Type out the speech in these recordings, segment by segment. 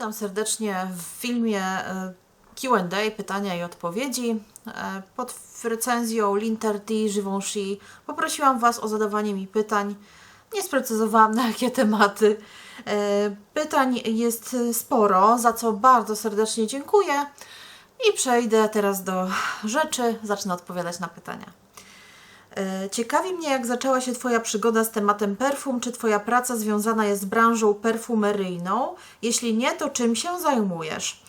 Witam serdecznie w filmie e, Q&A, pytania i odpowiedzi. E, Pod recenzją Linter D. Givenchy poprosiłam Was o zadawanie mi pytań. Nie sprecyzowałam na jakie tematy. E, Pytań jest sporo, za co bardzo serdecznie dziękuję. I przejdę teraz do rzeczy. Zacznę odpowiadać na pytania. E, Ciekawi mnie, jak zaczęła się Twoja przygoda z tematem perfum. Czy Twoja praca związana jest z branżą perfumeryjną? Jeśli nie, to czym się zajmujesz?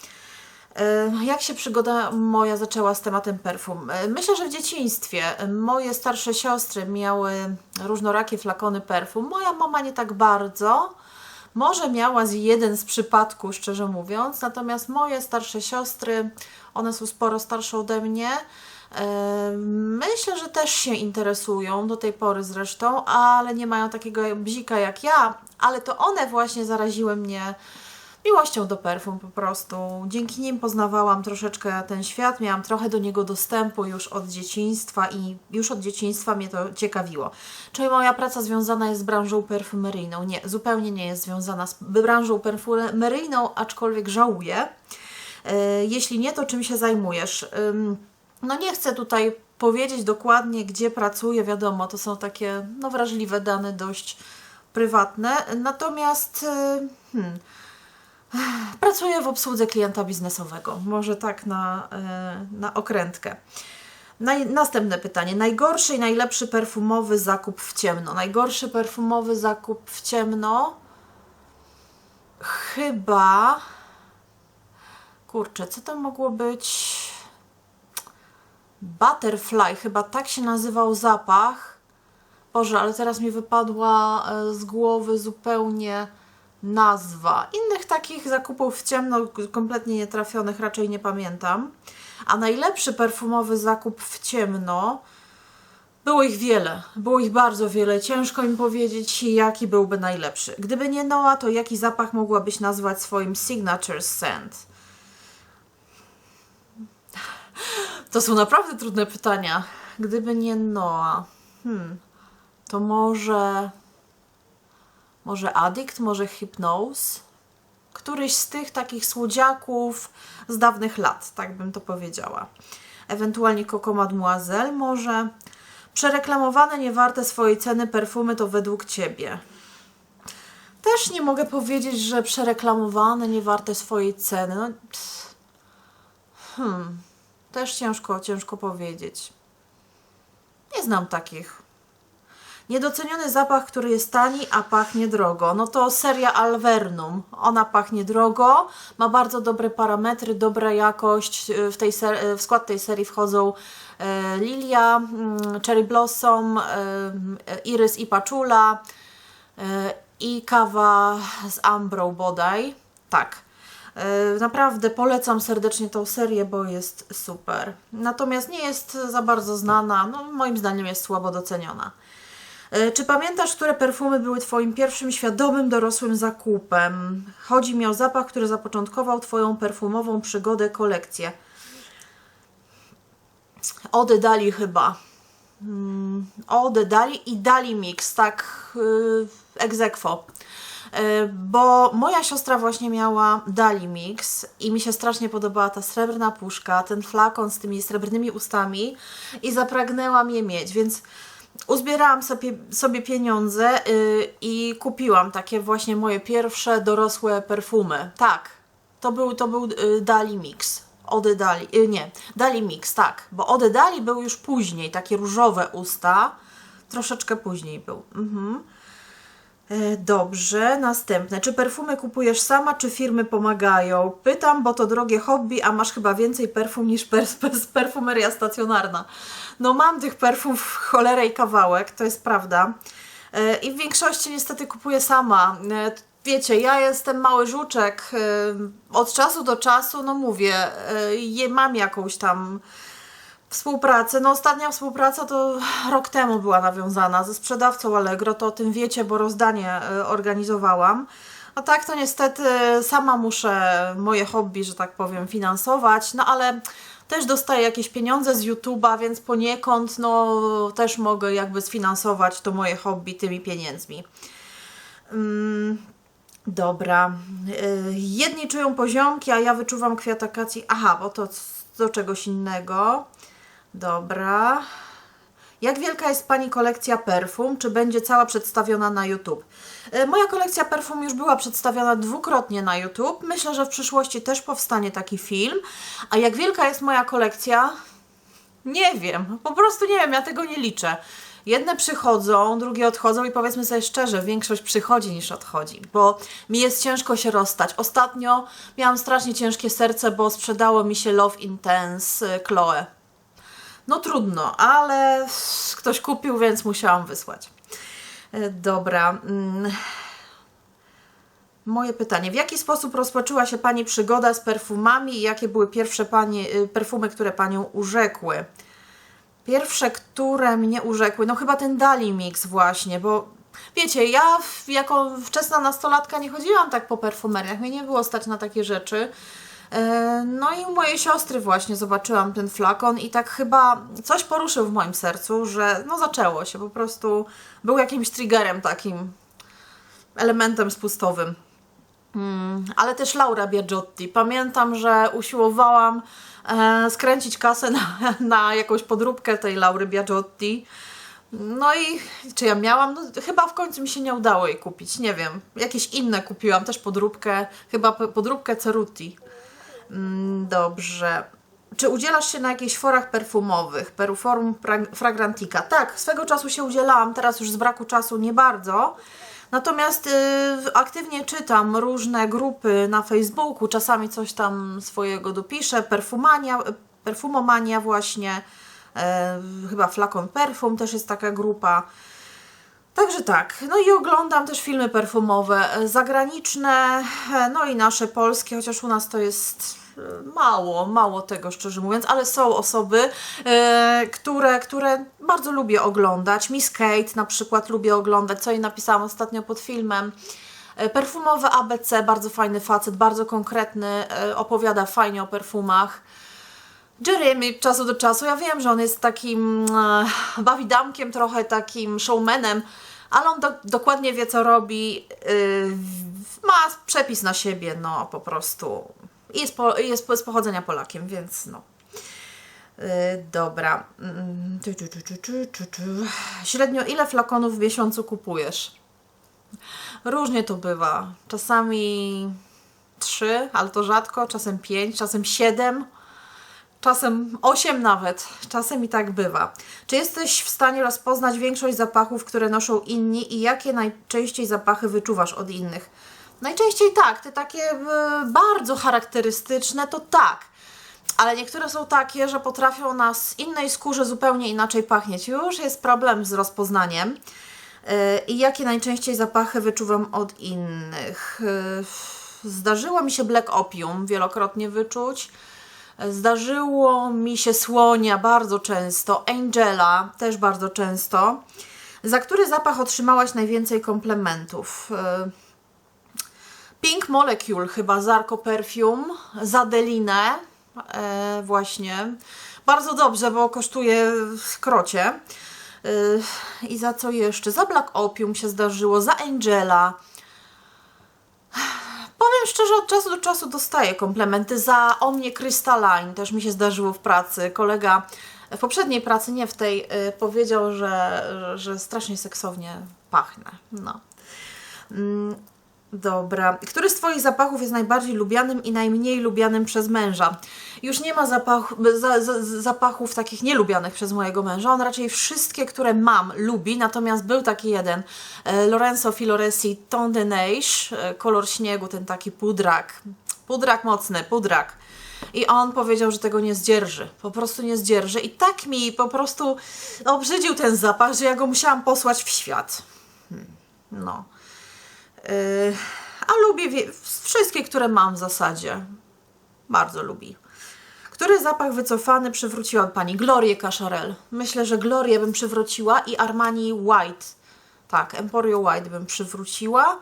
E, Jak się przygoda moja zaczęła z tematem perfum? E, Myślę, że w dzieciństwie moje starsze siostry miały różnorakie flakony perfum. Moja mama nie tak bardzo. Może miała z jeden z przypadków, szczerze mówiąc, natomiast moje starsze siostry, one są sporo starsze ode mnie. Myślę, że też się interesują do tej pory zresztą, ale nie mają takiego bzika jak ja, ale to one właśnie zaraziły mnie miłością do perfum po prostu. Dzięki nim poznawałam troszeczkę ten świat, miałam trochę do niego dostępu już od dzieciństwa i już od dzieciństwa mnie to ciekawiło. Czy moja praca związana jest z branżą perfumeryjną? Nie, zupełnie nie jest związana z branżą perfumeryjną, aczkolwiek żałuję. E, Jeśli nie, to czym się zajmujesz? No nie chcę tutaj powiedzieć dokładnie, gdzie pracuję, wiadomo, to są takie no, wrażliwe dane, dość prywatne. Natomiast y, hmm, pracuję w obsłudze klienta biznesowego, może tak na, y, na okrętkę. Naj, następne pytanie. Najgorszy i najlepszy perfumowy zakup w ciemno. Najgorszy perfumowy zakup w ciemno chyba... Kurczę, co to mogło być? Butterfly, chyba tak się nazywał zapach. Boże, ale teraz mi wypadła e, z głowy zupełnie nazwa. Innych takich zakupów w ciemno, kompletnie nietrafionych, raczej nie pamiętam. A najlepszy perfumowy zakup w ciemno, było ich wiele, było ich bardzo wiele. Ciężko mi powiedzieć, jaki byłby najlepszy. Gdyby nie Noah, to jaki zapach mogłabyś nazwać swoim signature scent? To są naprawdę trudne pytania. Gdyby nie Noah, hmm, to może. Może Addict, może Hypnose? Któryś z tych takich słodziaków z dawnych lat, tak bym to powiedziała. Ewentualnie Coco Mademoiselle, może. Przereklamowane, niewarte swojej ceny perfumy to według Ciebie. Też nie mogę powiedzieć, że przereklamowane, niewarte swojej ceny. No, hmm. Też ciężko, ciężko powiedzieć. Nie znam takich. Niedoceniony zapach, który jest tani, a pachnie drogo. No to seria Alvernum. Ona pachnie drogo, ma bardzo dobre parametry, dobra jakość. W, tej w skład tej serii wchodzą e, Lilia, mm, Cherry Blossom, e, Iris i Paczula e, i kawa z Ambrą bodaj. Tak. E, Naprawdę polecam serdecznie tą serię, bo jest super. Natomiast nie jest za bardzo znana, no moim zdaniem jest słabo doceniona. E, Czy pamiętasz, które perfumy były Twoim pierwszym świadomym dorosłym zakupem? Chodzi mi o zapach, który zapoczątkował Twoją perfumową przygodę, kolekcję. Ode Dali chyba. Mm, Ode Dali i Dali Mix, tak yy. Yy, Bo moja siostra właśnie miała Dali Mix i mi się strasznie podobała ta srebrna puszka, ten flakon z tymi srebrnymi ustami i zapragnęłam je mieć, więc uzbierałam sobie, sobie pieniądze yy, i kupiłam takie właśnie moje pierwsze dorosłe perfumy. Tak, to był, to był yy, Dali Mix. Ode Dali, yy, nie, Dali Mix, tak, bo Ode Dali był już później, takie różowe usta, troszeczkę później był. Mhm. E, Dobrze, następne. Czy perfumy kupujesz sama, czy firmy pomagają? Pytam, bo to drogie hobby, a masz chyba więcej perfum niż per, per, perfumeria stacjonarna. No mam tych perfum w cholerę i kawałek, to jest prawda. E, I w większości niestety kupuję sama. E, Wiecie, ja jestem mały żuczek. Od czasu do czasu, no mówię, mam jakąś tam Współpracę. No ostatnia współpraca to rok temu była nawiązana ze sprzedawcą Allegro, to o tym wiecie, bo rozdanie y, organizowałam. A tak to niestety sama muszę moje hobby, że tak powiem, finansować, no ale też dostaję jakieś pieniądze z YouTube'a, więc poniekąd no też mogę jakby sfinansować to moje hobby tymi pieniędzmi. Mm, Dobra. Y, Jedni czują poziomki, a ja wyczuwam kwiat akacji. Aha, bo to do czegoś innego. Dobra. Jak wielka jest Pani kolekcja perfum? Czy będzie cała przedstawiona na YouTube? Y, Moja kolekcja perfum już była przedstawiona dwukrotnie na YouTube. Myślę, że w przyszłości też powstanie taki film. A jak wielka jest moja kolekcja? Nie wiem, po prostu nie wiem, ja tego nie liczę. Jedne przychodzą, drugie odchodzą i powiedzmy sobie szczerze, większość przychodzi niż odchodzi, bo mi jest ciężko się rozstać. Ostatnio miałam strasznie ciężkie serce, bo sprzedało mi się Love Intense y, Chloe. No trudno, ale ktoś kupił, więc musiałam wysłać. Y, Dobra. mm. Moje pytanie. W jaki sposób rozpoczęła się Pani przygoda z perfumami i jakie były pierwsze pani, y, perfumy, które Panią urzekły? Pierwsze, które mnie urzekły, no chyba ten Dali Mix właśnie, bo wiecie, ja jako wczesna nastolatka nie chodziłam tak po perfumeriach, mnie nie było stać na takie rzeczy. E, No i u mojej siostry właśnie zobaczyłam ten flakon i tak chyba coś poruszył w moim sercu, że no zaczęło się, po prostu był jakimś triggerem takim, elementem spustowym. Mm, ale też Laura Biagiotti. Pamiętam, że usiłowałam e, skręcić kasę na, na jakąś podróbkę tej Laury Biagiotti. No i czy ja miałam? No, chyba w końcu mi się nie udało jej kupić. Nie wiem. Jakieś inne kupiłam, też podróbkę, chyba podróbkę Ceruti. Mm, dobrze. Czy udzielasz się na jakichś forach perfumowych? Peruforum Fra- Fragrantica. Tak, swego czasu się udzielałam, teraz już z braku czasu nie bardzo. Natomiast y, aktywnie czytam różne grupy na Facebooku, czasami coś tam swojego dopiszę. Perfumania, perfumomania właśnie, e, chyba Flakon Perfum też jest taka grupa. Także tak, no i oglądam też filmy perfumowe e, zagraniczne, e, no i nasze polskie, chociaż u nas to jest e, mało, mało tego szczerze mówiąc, ale są osoby, które, które bardzo lubię oglądać. Miss Kate na przykład lubię oglądać, co jej napisałam ostatnio pod filmem. Perfumowe ABC, bardzo fajny facet, bardzo konkretny, opowiada fajnie o perfumach. Jeremy czasu do czasu, ja wiem, że on jest takim e, bawidamkiem, trochę takim showmanem, ale on do, dokładnie wie, co robi. Yy, ma przepis na siebie, no po prostu. I jest, po, jest z pochodzenia Polakiem, więc no. Yy, dobra. Mm. Średnio ile flakonów w miesiącu kupujesz? Różnie to bywa. Czasami trzy, ale to rzadko, czasem pięć, czasem siedem. Czasem 8 nawet, czasem i tak bywa. Czy jesteś w stanie rozpoznać większość zapachów, które noszą inni i jakie najczęściej zapachy wyczuwasz od innych? Najczęściej tak, te takie e, bardzo charakterystyczne to tak. Ale niektóre są takie, że potrafią na s- innej skórze zupełnie inaczej pachnieć. Już jest problem z rozpoznaniem. E, I jakie najczęściej zapachy wyczuwam od innych? E, Zdarzyło mi się Black Opium wielokrotnie wyczuć. Zdarzyło mi się słonia bardzo często, Angela też bardzo często. Za który zapach otrzymałaś najwięcej komplementów? E, Pink Molecule chyba, Zarko Perfume, za Delinę e, właśnie. Bardzo dobrze, bo kosztuje w krocie. E, I za co jeszcze? Za Black Opium się zdarzyło, za Angela. Powiem szczerze, od czasu do czasu dostaję komplementy za o mnie Crystalline. Też mi się zdarzyło w pracy. Kolega w poprzedniej pracy, nie w tej, y, powiedział, że, że strasznie seksownie pachnę. No. Dobra. Który z Twoich zapachów jest najbardziej lubianym i najmniej lubianym przez męża? Już nie ma zapach, za, za, zapachów takich nielubianych przez mojego męża. On raczej wszystkie, które mam, lubi. Natomiast był taki jeden, e, Lorenzo Filoresi Ton de Neige, e, kolor śniegu, ten taki pudrak. Pudrak mocny, pudrak. I on powiedział, że tego nie zdzierży. Po prostu nie zdzierży. I tak mi po prostu obrzydził ten zapach, że ja go musiałam posłać w świat. Hmm. No. Yy, a lubię wszystkie, które mam w zasadzie. Bardzo lubi. Który zapach wycofany przywróciła Pani? Glorię Cacharel. Myślę, że Glorię bym przywróciła i Armani White. Tak, Emporio White bym przywróciła.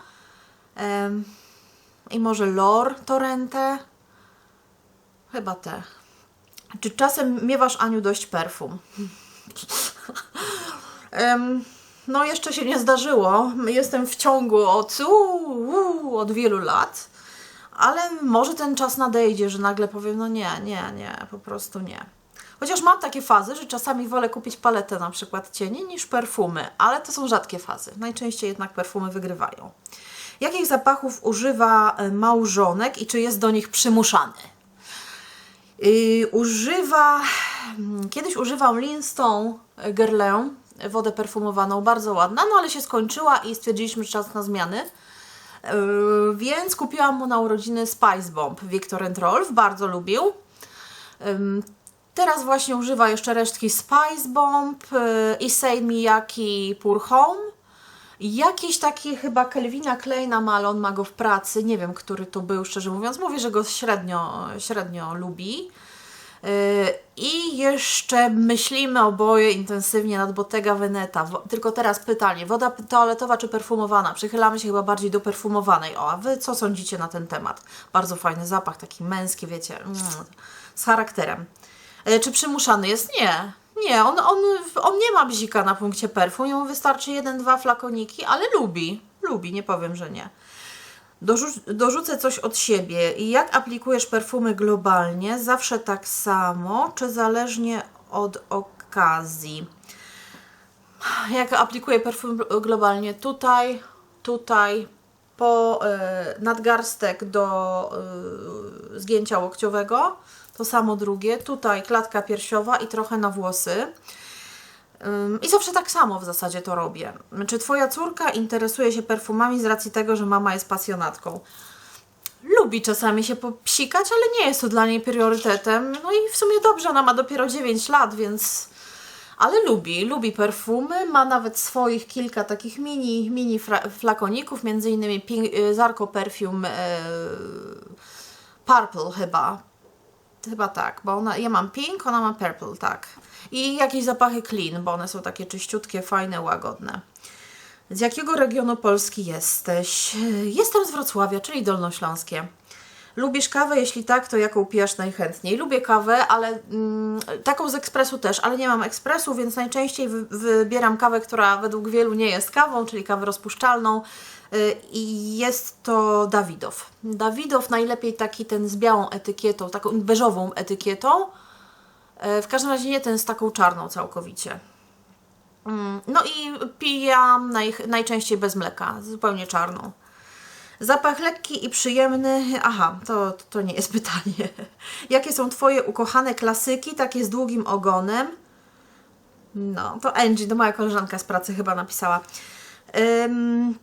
I może Lor Torrente. Chyba te. Czy czasem miewasz, Aniu, dość perfum? Em, no, jeszcze się nie zdarzyło. Jestem w ciągu od zapachu od wielu lat, ale może ten czas nadejdzie, że nagle powiem, no nie, nie, nie, po prostu nie. Chociaż mam takie fazy, że czasami wolę kupić paletę na przykład cieni niż perfumy, ale to są rzadkie fazy. Najczęściej jednak perfumy wygrywają. Jakich zapachów używa e, małżonek i czy jest do nich przymuszany? Yy, używa, mm, kiedyś używam Linstone Guerlain, wodę perfumowaną, bardzo ładna, no ale się skończyła i stwierdziliśmy, że czas na zmiany. Yy, więc kupiłam mu na urodziny Spice Bomb Victor Rolf, bardzo lubił. Teraz właśnie używa jeszcze resztki Spice Bomb yy, i Say Miyaki Pour Home. Jakiś taki chyba Kelvina Kleina ma, ale on ma go w pracy. Nie wiem, który to był, szczerze mówiąc. Mówi, że go średnio, średnio lubi. Yy, I jeszcze myślimy oboje intensywnie nad Bottega Veneta. Tylko teraz pytanie, woda toaletowa czy perfumowana? Przychylamy się chyba bardziej do perfumowanej. O, a Wy co sądzicie na ten temat? Bardzo fajny zapach, taki męski, wiecie, mm, z charakterem. Yy, Czy przymuszany jest? Nie. Nie, on, on, on nie ma bzika na punkcie perfum, jemu wystarczy jeden, dwa flakoniki, ale lubi, lubi, nie powiem, że nie. Dorzuc- dorzucę coś od siebie. I jak aplikujesz perfumy globalnie? Zawsze tak samo, czy zależnie od okazji? Jak aplikuję perfum globalnie? Tutaj, tutaj, po e, nadgarstek do e, zgięcia łokciowego. To samo drugie. Tutaj klatka piersiowa i trochę na włosy. I zawsze tak samo w zasadzie to robię. Czy Twoja córka interesuje się perfumami z racji tego, że mama jest pasjonatką? Lubi czasami się popsikać, ale nie jest to dla niej priorytetem. No i w sumie dobrze, ona ma dopiero 9 lat, więc... Ale lubi, lubi perfumy, ma nawet swoich kilka takich mini, mini flakoników, między innymi Pink, y, Zarko Perfume e, Purple chyba. Chyba tak, bo ona, ja mam pink, ona ma purple, tak. I jakieś zapachy clean, bo one są takie czyściutkie, fajne, łagodne. Z jakiego regionu Polski jesteś? Jestem z Wrocławia, czyli Dolnośląskie. Lubisz kawę? Jeśli tak, to jaką pijasz najchętniej? Lubię kawę, ale mm, taką z ekspresu też, ale nie mam ekspresu, więc najczęściej wy, wybieram kawę, która według wielu nie jest kawą, czyli kawę rozpuszczalną. Y, I jest to Dawidow. Dawidow najlepiej taki ten z białą etykietą, taką beżową etykietą. E, W każdym razie nie ten z taką czarną całkowicie. Mm, No i pijam naj, najczęściej bez mleka, zupełnie czarną. Zapach lekki i przyjemny. Aha, to, to nie jest pytanie. Jakie są Twoje ukochane klasyki, takie z długim ogonem? No, to Angie, to moja koleżanka z pracy chyba napisała. Ym,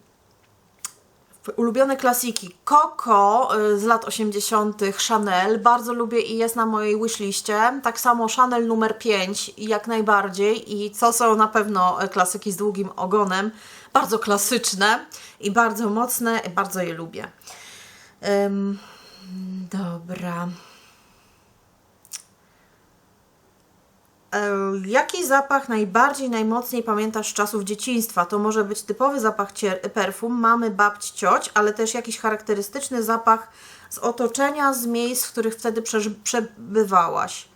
Ulubione klasiki. Coco y, z lat 80. Chanel. Bardzo lubię i jest na mojej wishliście. Tak samo Chanel numer 5 jak najbardziej. I co są na pewno y, klasyki z długim ogonem. Bardzo klasyczne i bardzo mocne. Bardzo je lubię. Ym, dobra. Jaki zapach najbardziej, najmocniej pamiętasz z czasów dzieciństwa? To może być typowy zapach perfum mamy, babci, cioć, ale też jakiś charakterystyczny zapach z otoczenia, z miejsc, w których wtedy przebywałaś.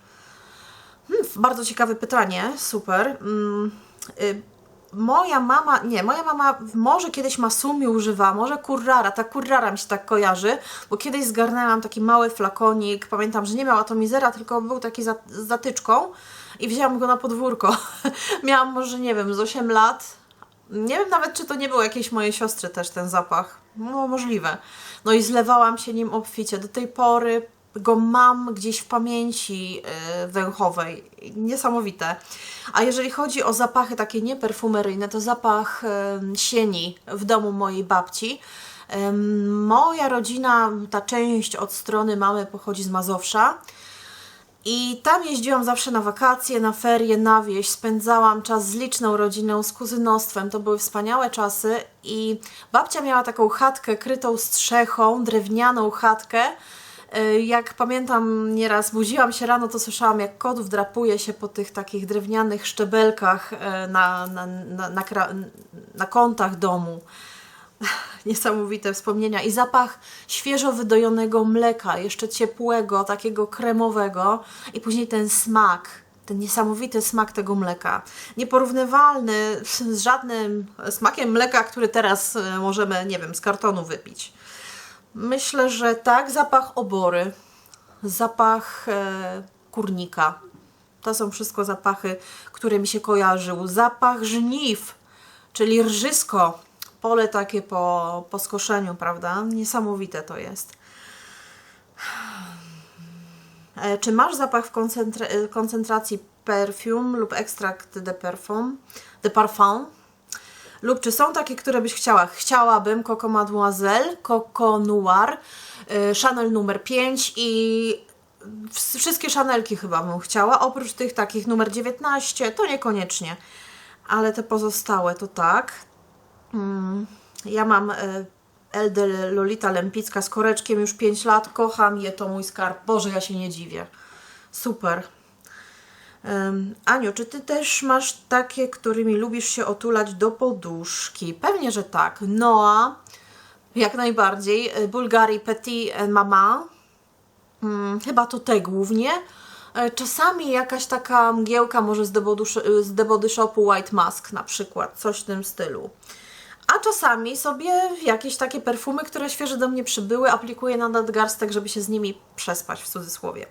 Hmm, bardzo ciekawe pytanie, super. Mm, y, moja mama, nie, moja mama może kiedyś Masumi używa, może Kurrara, ta Kurrara mi się tak kojarzy, bo kiedyś zgarnęłam taki mały flakonik, pamiętam, że nie miał atomizera, tylko był taki za, z zatyczką i wzięłam go na podwórko. Miałam może, nie wiem, z 8 lat. Nie wiem nawet, czy to nie było jakiejś mojej siostry też ten zapach. No, możliwe. No i zlewałam się nim obficie. Do tej pory go mam gdzieś w pamięci yy, węchowej. Niesamowite. A jeżeli chodzi o zapachy takie nieperfumeryjne, to zapach yy, sieni w domu mojej babci. Moja rodzina, ta część od strony mamy pochodzi z Mazowsza. I tam jeździłam zawsze na wakacje, na ferie, na wieś. Spędzałam czas z liczną rodziną, z kuzynostwem. To były wspaniałe czasy. I babcia miała taką chatkę krytą strzechą, drewnianą chatkę. Y, Jak pamiętam, nieraz budziłam się rano, to słyszałam, jak kot wdrapuje się po tych takich drewnianych szczebelkach y, na, na, na, na, na kątach domu niesamowite wspomnienia i zapach świeżo wydojonego mleka, jeszcze ciepłego, takiego kremowego i później ten smak, ten niesamowity smak tego mleka. Nieporównywalny z żadnym smakiem mleka, który teraz e, możemy, nie wiem, z kartonu wypić. Myślę, że tak. Zapach obory, zapach e, kurnika. To są wszystko zapachy, które mi się kojarzył. Zapach żniw, czyli rżysko. Pole takie po, po skoszeniu, prawda? Niesamowite to jest. E, Czy masz zapach w koncentra- e, koncentracji perfume lub ekstrakt de parfum, de parfum? Lub czy są takie, które byś chciała? Chciałabym Coco Mademoiselle, Coco Noir, y, Chanel numer 5 i ws- wszystkie Chanelki chyba bym chciała. Oprócz tych takich numer 19, to niekoniecznie. Ale te pozostałe to tak. Ja mam y, Elde Lolita Lempicka z koreczkiem już 5 lat. Kocham je, to mój skarb. Boże, ja się nie dziwię. Super. Aniu, czy ty też masz takie, którymi lubisz się otulać do poduszki? Pewnie, że tak. Noa, jak najbardziej. Y, Bulgari Petit and Mama. Mm, chyba to te głównie. E, Czasami jakaś taka mgiełka może z The Body Sh- z The Body Shopu White Mask na przykład, coś w tym stylu. A czasami sobie jakieś takie perfumy, które świeżo do mnie przybyły, aplikuję na nadgarstek, żeby się z nimi przespać w cudzysłowie.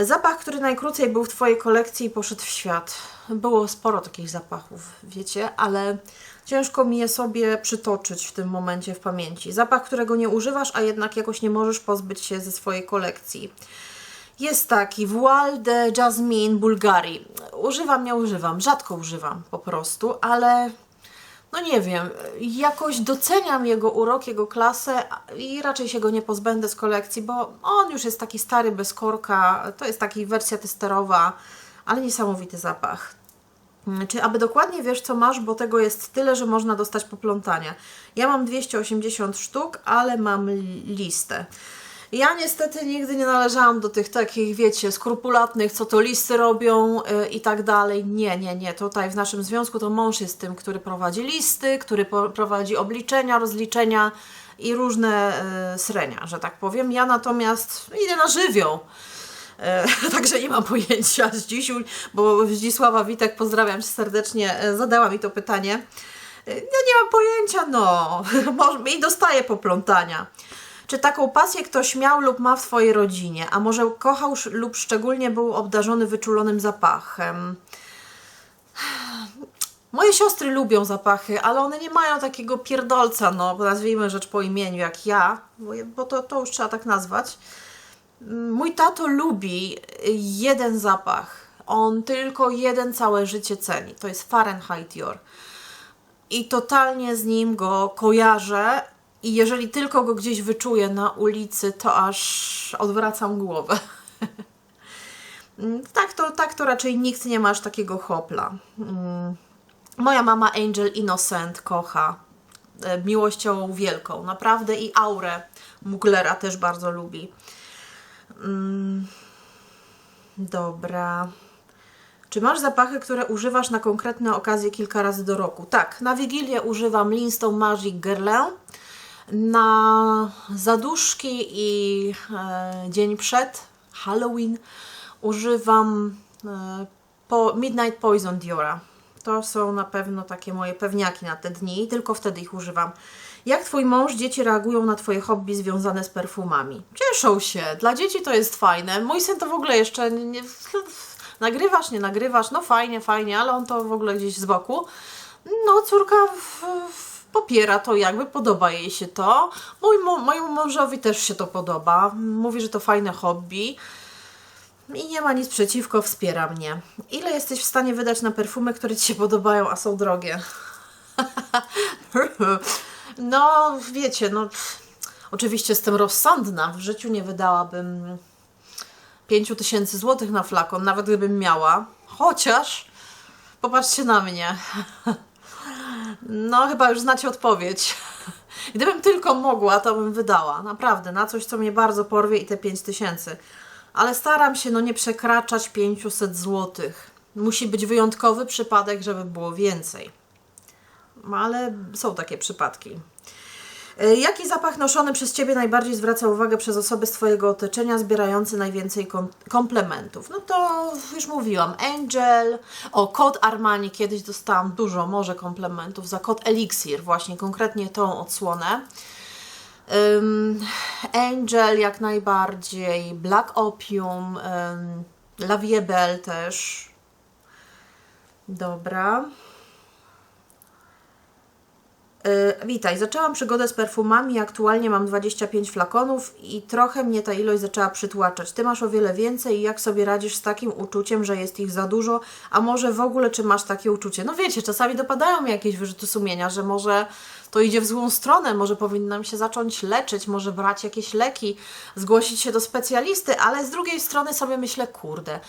Zapach, który najkrócej był w Twojej kolekcji i poszedł w świat. Było sporo takich zapachów, wiecie, ale ciężko mi je sobie przytoczyć w tym momencie w pamięci. Zapach, którego nie używasz, a jednak jakoś nie możesz pozbyć się ze swojej kolekcji. Jest taki Voile de Jasmine Bulgari. Używam, nie używam, rzadko używam po prostu, ale no nie wiem, jakoś doceniam jego urok, jego klasę i raczej się go nie pozbędę z kolekcji, bo on już jest taki stary, bez korka, to jest taki wersja testerowa, ale niesamowity zapach. Czy aby dokładnie wiesz, co masz, bo tego jest tyle, że można dostać poplątania. Ja mam 280 sztuk, ale mam li- listę. Ja niestety nigdy nie należałam do tych takich, wiecie, skrupulatnych, co to listy robią yy, i tak dalej. Nie, nie, nie. Tutaj w naszym związku to mąż jest tym, który prowadzi listy, który prowadzi obliczenia, rozliczenia i różne yy, srenia, że tak powiem. Ja natomiast idę na żywioł. E, Także nie mam pojęcia z dzisiu, bo Zdzisława Witek, pozdrawiam Cię serdecznie, e, zadała mi to pytanie. Ja nie mam pojęcia, no. I dostaję poplątania. Czy taką pasję ktoś miał lub ma w Twojej rodzinie? A może kochał lub szczególnie był obdarzony wyczulonym zapachem? Moje siostry lubią zapachy, ale one nie mają takiego pierdolca, no nazwijmy rzecz po imieniu, jak ja, bo, bo to, to już trzeba tak nazwać. Mój tato lubi jeden zapach. On tylko jeden całe życie ceni. To jest Fahrenheit Dior. I totalnie z nim go kojarzę. I jeżeli tylko go gdzieś wyczuję na ulicy, to aż odwracam głowę. tak, to, tak to raczej nikt nie ma aż takiego hopla. Mm. Moja mama Angel Innocent kocha e, miłością wielką, naprawdę i aurę Muglera też bardzo lubi. Mm, Dobra. Czy masz zapachy, które używasz na konkretne okazje kilka razy do roku? Tak, na Wigilię używam Linstone Magic Guerlain, na zaduszki i e, dzień przed Halloween używam e, po Midnight Poison Diora. To są na pewno takie moje pewniaki na te dni i tylko wtedy ich używam. Jak Twój mąż, dzieci reagują na Twoje hobby związane z perfumami? Cieszą się. Dla dzieci to jest fajne. Mój syn to w ogóle jeszcze nie, nie, nagrywasz, nie nagrywasz, no fajnie, fajnie, ale on to w ogóle gdzieś z boku. No, córka w, w, popiera to jakby, podoba jej się to. Mój, mo- mojemu mężowi też się to podoba. Mówi, że to fajne hobby. I nie ma nic przeciwko, wspiera mnie. Ile jesteś w stanie wydać na perfumy, które Ci się podobają, a są drogie? no, wiecie, no oczywiście jestem rozsądna. W życiu nie wydałabym 5 tysięcy złotych na flakon, nawet gdybym miała. Chociaż, popatrzcie na mnie. No, chyba już znacie odpowiedź. Gdybym tylko mogła, to bym wydała. Naprawdę, na coś, co mnie bardzo porwie i te 5 tysięcy. Ale staram się no nie przekraczać 500 złotych. Musi być wyjątkowy przypadek, żeby było więcej. No, Ale są takie przypadki. E, Jaki zapach noszony przez Ciebie najbardziej zwraca uwagę przez osoby z Twojego otoczenia, zbierający najwięcej kom- komplementów? No to już mówiłam, Angel, o kod Armani kiedyś dostałam dużo, może komplementów za kod Elixir, właśnie konkretnie tą odsłonę. Ym, Angel jak najbardziej, Black Opium, ym, La Vie Belle też. Dobra. Yy, witaj, zaczęłam przygodę z perfumami, aktualnie mam 25 flakonów i trochę mnie ta ilość zaczęła przytłaczać. Ty masz o wiele więcej i jak sobie radzisz z takim uczuciem, że jest ich za dużo, a może w ogóle czy masz takie uczucie? No wiecie, czasami dopadają mi jakieś wyrzuty sumienia, że może to idzie w złą stronę, może powinnam się zacząć leczyć, może brać jakieś leki, zgłosić się do specjalisty, ale z drugiej strony sobie myślę, kurde,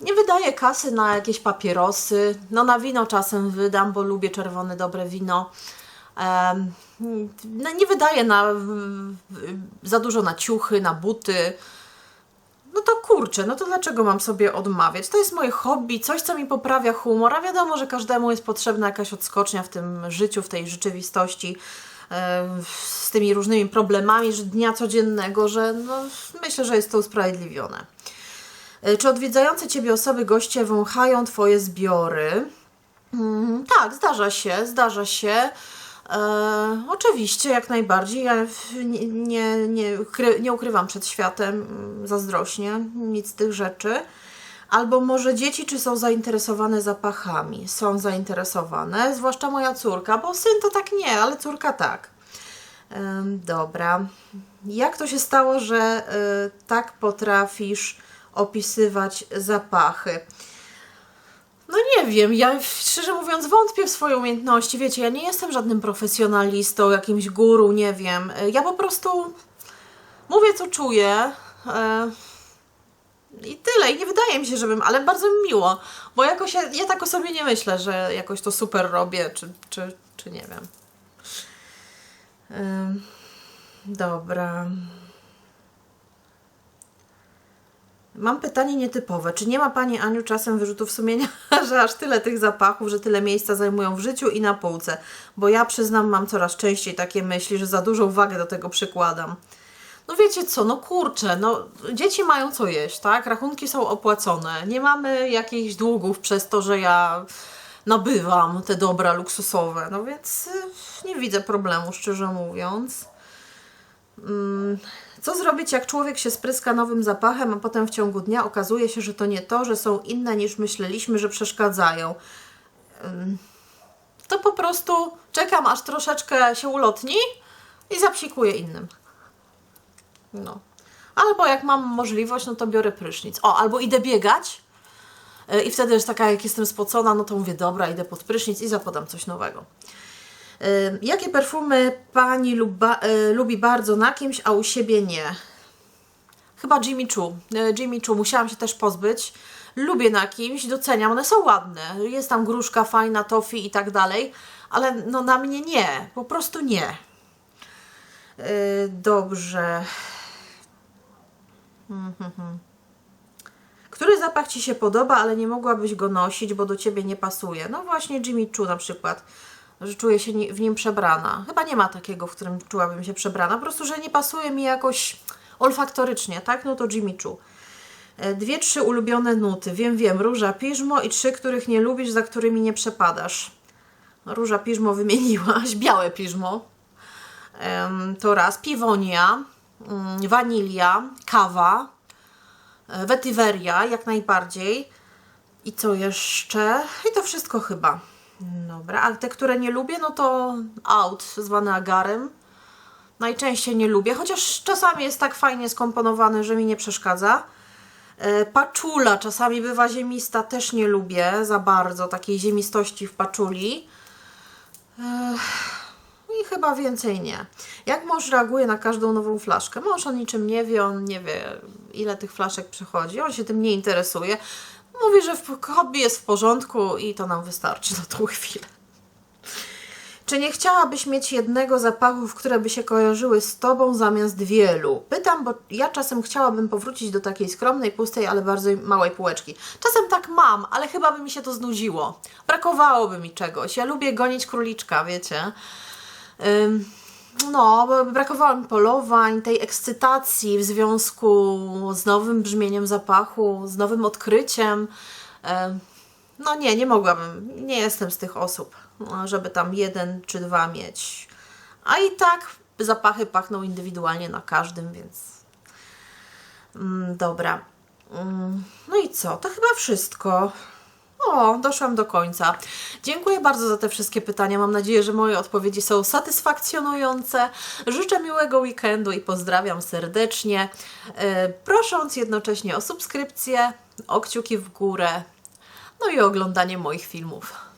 nie wydaję kasy na jakieś papierosy, no na wino czasem wydam, bo lubię czerwone, dobre wino. No nie wydaję na, za dużo na ciuchy, na buty. No to kurczę, no to dlaczego mam sobie odmawiać? To jest moje hobby, coś, co mi poprawia humor, a wiadomo, że każdemu jest potrzebna jakaś odskocznia w tym życiu, w tej rzeczywistości, z tymi różnymi problemami dnia codziennego, że no, myślę, że jest to usprawiedliwione. E, Czy odwiedzające Ciebie osoby, goście wąchają Twoje zbiory? Mm, tak, zdarza się, zdarza się. E, oczywiście, jak najbardziej. Ja nie, nie, nie, ukry, nie ukrywam przed światem mm, zazdrośnie nic z tych rzeczy. Albo może dzieci, czy są zainteresowane zapachami? Są zainteresowane, zwłaszcza moja córka, bo syn to tak nie, ale córka tak. Em, Dobra. Jak to się stało, że y, tak potrafisz opisywać zapachy? No nie wiem, ja szczerze mówiąc wątpię w swoje umiejętności. Wiecie, ja nie jestem żadnym profesjonalistą, jakimś guru, nie wiem. Ja po prostu mówię, co czuję. e, I tyle. I nie wydaje mi się, żebym, ale bardzo mi miło, bo jakoś ja, ja tak o sobie nie myślę, że jakoś to super robię, czy, czy, czy nie wiem. Dobra. Mam pytanie nietypowe. Czy nie ma Pani Aniu czasem wyrzutów sumienia, że aż tyle tych zapachów, że tyle miejsca zajmują w życiu i na półce? Bo ja przyznam, mam coraz częściej takie myśli, że za dużą wagę do tego przykładam. No wiecie co, no kurczę, no dzieci mają co jeść, tak? Rachunki są opłacone. Nie mamy jakichś długów przez to, że ja nabywam te dobra luksusowe. No więc y, nie widzę problemu, szczerze mówiąc. Co zrobić, jak człowiek się spryska nowym zapachem, a potem w ciągu dnia okazuje się, że to nie to, że są inne niż myśleliśmy, że przeszkadzają? To po prostu czekam, aż troszeczkę się ulotni i zapsikuję innym. No. Albo jak mam możliwość, no to biorę prysznic. O, albo idę biegać y, i wtedy już taka, jak jestem spocona, no to mówię, dobra, idę pod prysznic i zapodam coś nowego. Jakie perfumy pani y, lubi bardzo na kimś, a u siebie nie? Chyba Jimmy Choo. Y, Jimmy Choo musiałam się też pozbyć. Lubię na kimś, doceniam, one są ładne. Jest tam gruszka fajna, tofi i tak dalej, ale no na mnie nie, po prostu nie. Y, Dobrze. Mhm. Który zapach Ci się podoba, ale nie mogłabyś go nosić, bo do Ciebie nie pasuje? No właśnie Jimmy Choo na przykład, że czuję się w nim przebrana. Chyba nie ma takiego, w którym czułabym się przebrana. Po prostu, że nie pasuje mi jakoś olfaktorycznie, tak? No to Jimmy Choo. E, Dwie, trzy ulubione nuty. Wiem, wiem. Róża, piżmo i trzy, których nie lubisz, za którymi nie przepadasz. No, Róża, piżmo wymieniłaś. Białe piżmo. To raz. Piwonia, mm, wanilia, kawa, e, wetyweria, jak najbardziej. I co jeszcze? I to wszystko chyba. Dobra, a te, które nie lubię, no to out, zwany agarem. Najczęściej nie lubię, chociaż czasami jest tak fajnie skomponowany, że mi nie przeszkadza. E, Paczula czasami bywa ziemista, też nie lubię za bardzo takiej ziemistości w paczuli. I chyba więcej nie. Jak mąż reaguje na każdą nową flaszkę? Mąż o niczym nie wie, on nie wie, ile tych flaszek przychodzi, on się tym nie interesuje. Mówi, że w hobby jest w porządku i to nam wystarczy na tą chwilę. Czy nie chciałabyś mieć jednego zapachów, które by się kojarzyły z tobą zamiast wielu? Pytam, bo ja czasem chciałabym powrócić do takiej skromnej, pustej, ale bardzo małej półeczki. Czasem tak mam, ale chyba by mi się to znudziło. Brakowałoby mi czegoś. Ja lubię gonić króliczka, wiecie. Ym, no, brakowało mi polowań, tej ekscytacji w związku z nowym brzmieniem zapachu, z nowym odkryciem. No nie, nie mogłabym, nie jestem z tych osób, żeby tam jeden czy dwa mieć. A i tak zapachy pachną indywidualnie na każdym, więc mm, dobra. Mm, no i co? To chyba wszystko. O, doszłam do końca. Dziękuję bardzo za te wszystkie pytania. Mam nadzieję, że moje odpowiedzi są satysfakcjonujące. Życzę miłego weekendu i pozdrawiam serdecznie, e, prosząc jednocześnie o subskrypcję, o kciuki w górę, no i oglądanie moich filmów.